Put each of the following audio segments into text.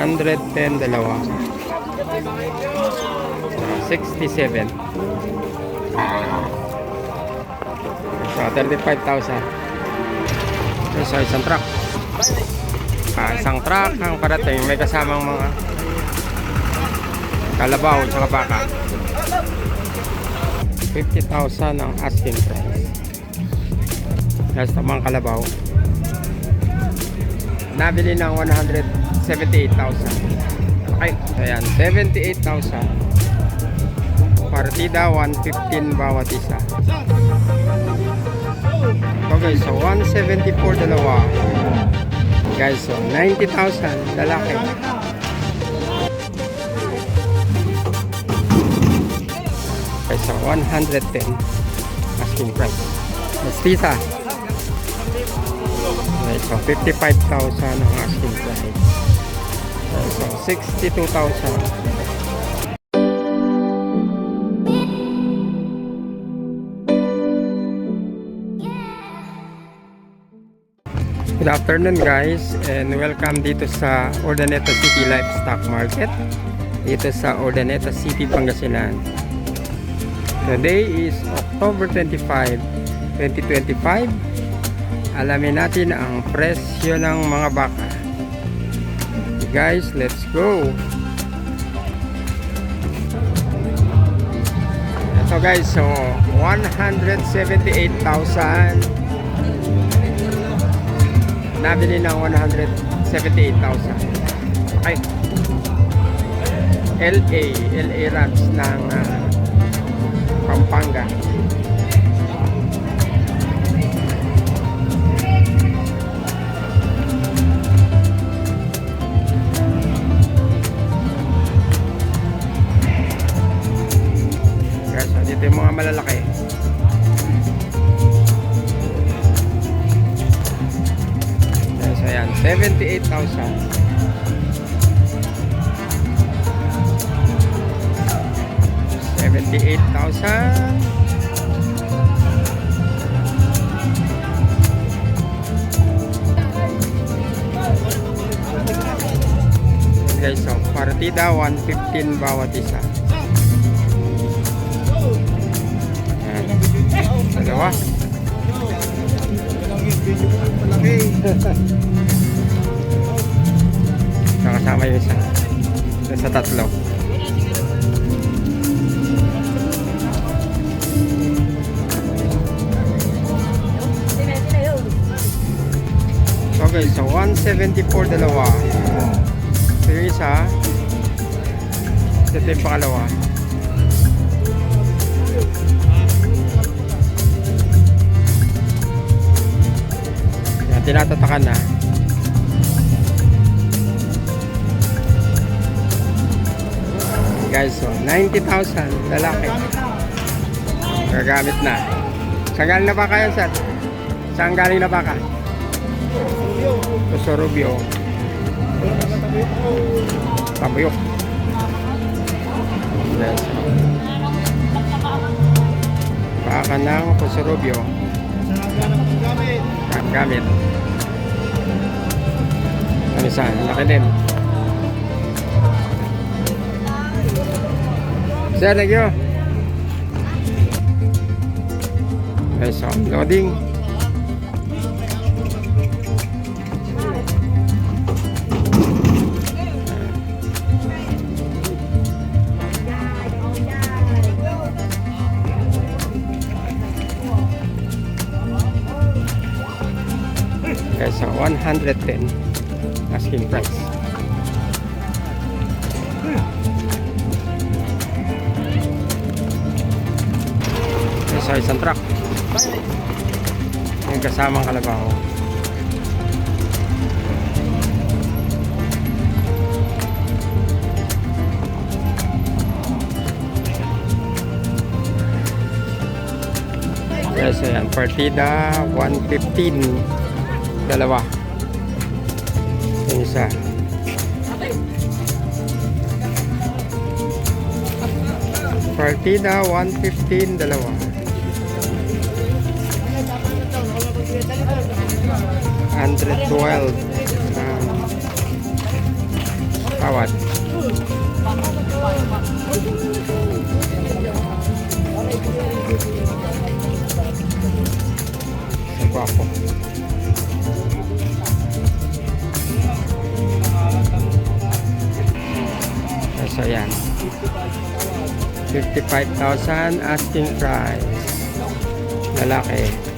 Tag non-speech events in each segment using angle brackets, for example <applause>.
110 dalawa. 67 so 35,000 so isang truck. Ah, isang truck ang parating. May kasamang mga kalabaw tsaka baka. 50,000 ang asking price. Last naman kalabaw. Nabili ng 100 78,000 ay ayan 78,000 partida 115 bawat isa. Okay so 174 dalawa. Guys so 90,000 lalaki. Okay so 110 asking price. Mestiza Okay, so 55,000 ang asking price. Okay, so 62,000. Good afternoon guys and welcome dito sa Ordaneta City Livestock Market dito sa Ordaneta City, Pangasinan. Today is October 25, 2025. Alamin natin ang presyo ng mga baka. Guys, let's go! Ito guys, so 178,000 nabili ng 178,000 okay. LA LA Rams ng ah, ayan. 78,000. 78,000. Guys, so partida 115 bawat isa. Ayan. Dalawa. <laughs> Nakasama yung isa. Sa tatlo. Okay, so 174 dalawa. So yung isa, ito yung pangalawa. Yan, tinatatakan na. Guys, so 90,000 lalaki. Gagamit na. Saan na baka yan, sir? Saan na baka? Sa Rubio. Tabuyok. Yes. Baka ng Pusurubio. Gamit. Ano saan? Laki din. Sir, thank you. Okay, so loading. Okay, so 110 asking price. So isang truck. Yung kasamang kalabaw. Yes, ayan. Partida 115. Dalawa. Yung isa. Partida 115. Dalawa. 112. Ah. Kawat. Okay, so yan. 55,000 asking price. Lalaki.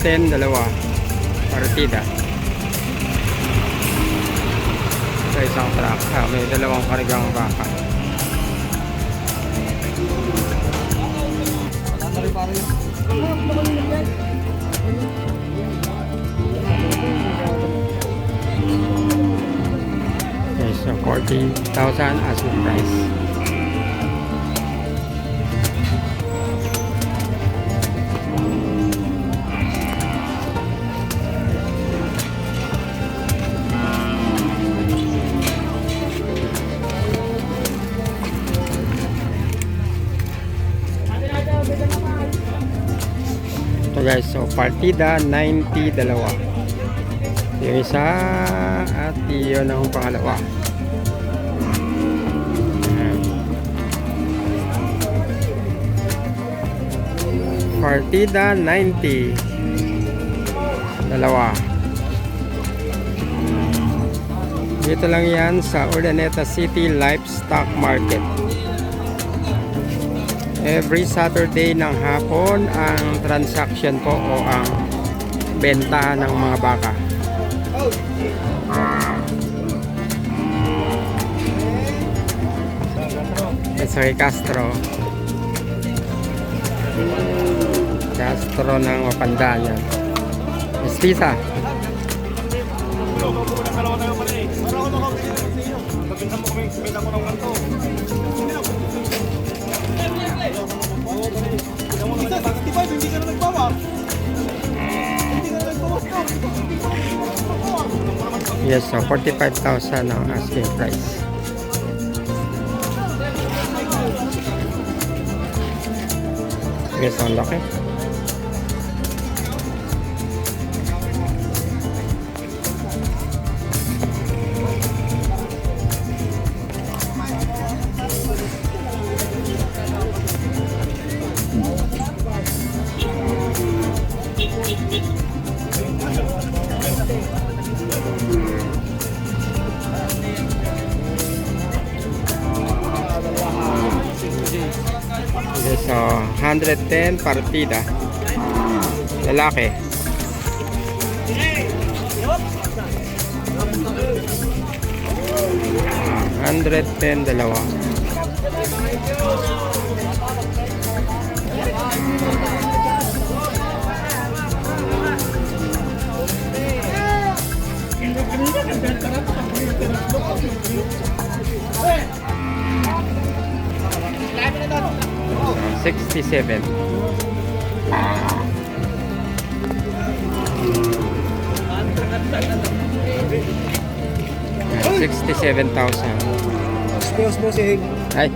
110 dalawa partida. Sa isang truck. Ah, may dalawang karigang baka. Okay, so 40,000 as the price. Partida 90 dalawa. Yung isa at yun ang pangalawa. Partida 90 dalawa. Dito lang yan sa Urdaneta City Livestock Market. Every Saturday ng hapon ang transaction po o ang benta ng mga baka. Kay Castro. Castro ng Mapandanya. Mestiza. Hindi ka na nagbawas. Hindi ka na nagbawas ka. Yes, so 45,000 ang asking price. Yes, ang laki. 110 partida. Lalaki. Ah, 110 dalawa. Ah, 67. Ah, 67,000. Spos mo si Hig. Ay.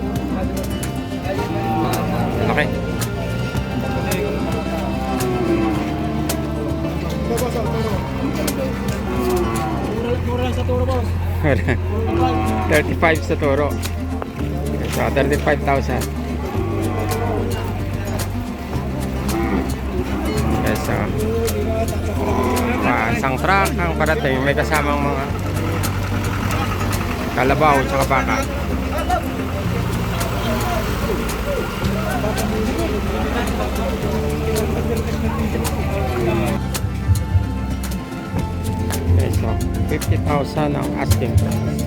Okay. <laughs> Mura sa turo, boss. 35 sa toro. So, 35,000. So, isang truck ang parating. May kasamang mga kalabaw at baka. Okay, so 50,000 ang asking price.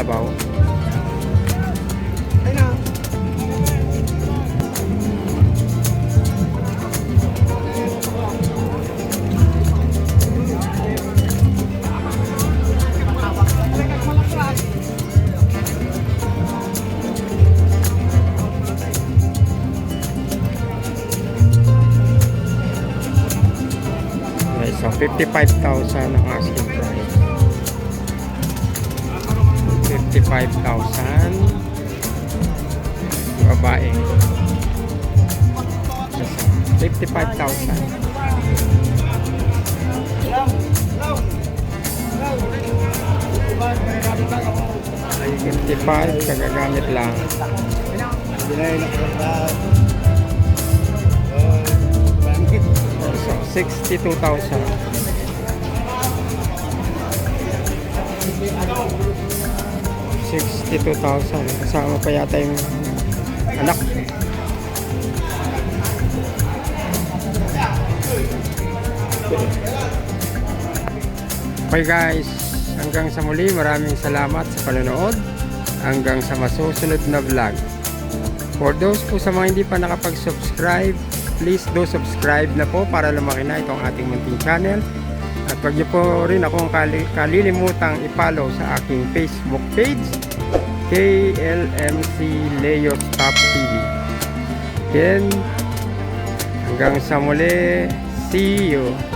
kalabaw. So, 55,000 ang asking price. 55,000 babae. 55,000. Ay, 55, kagagamit lang. So, 62,000. 62,000. Kasama pa yata yung anak. Okay guys, hanggang sa muli maraming salamat sa panonood. Hanggang sa masusunod na vlog. For those po sa mga hindi pa nakapag-subscribe, please do subscribe na po para lumaki na itong ating munting channel. Huwag niyo po rin akong kali- kalilimutang i-follow sa aking Facebook page, KLMC Leo Top TV. Then, hanggang sa muli, see you!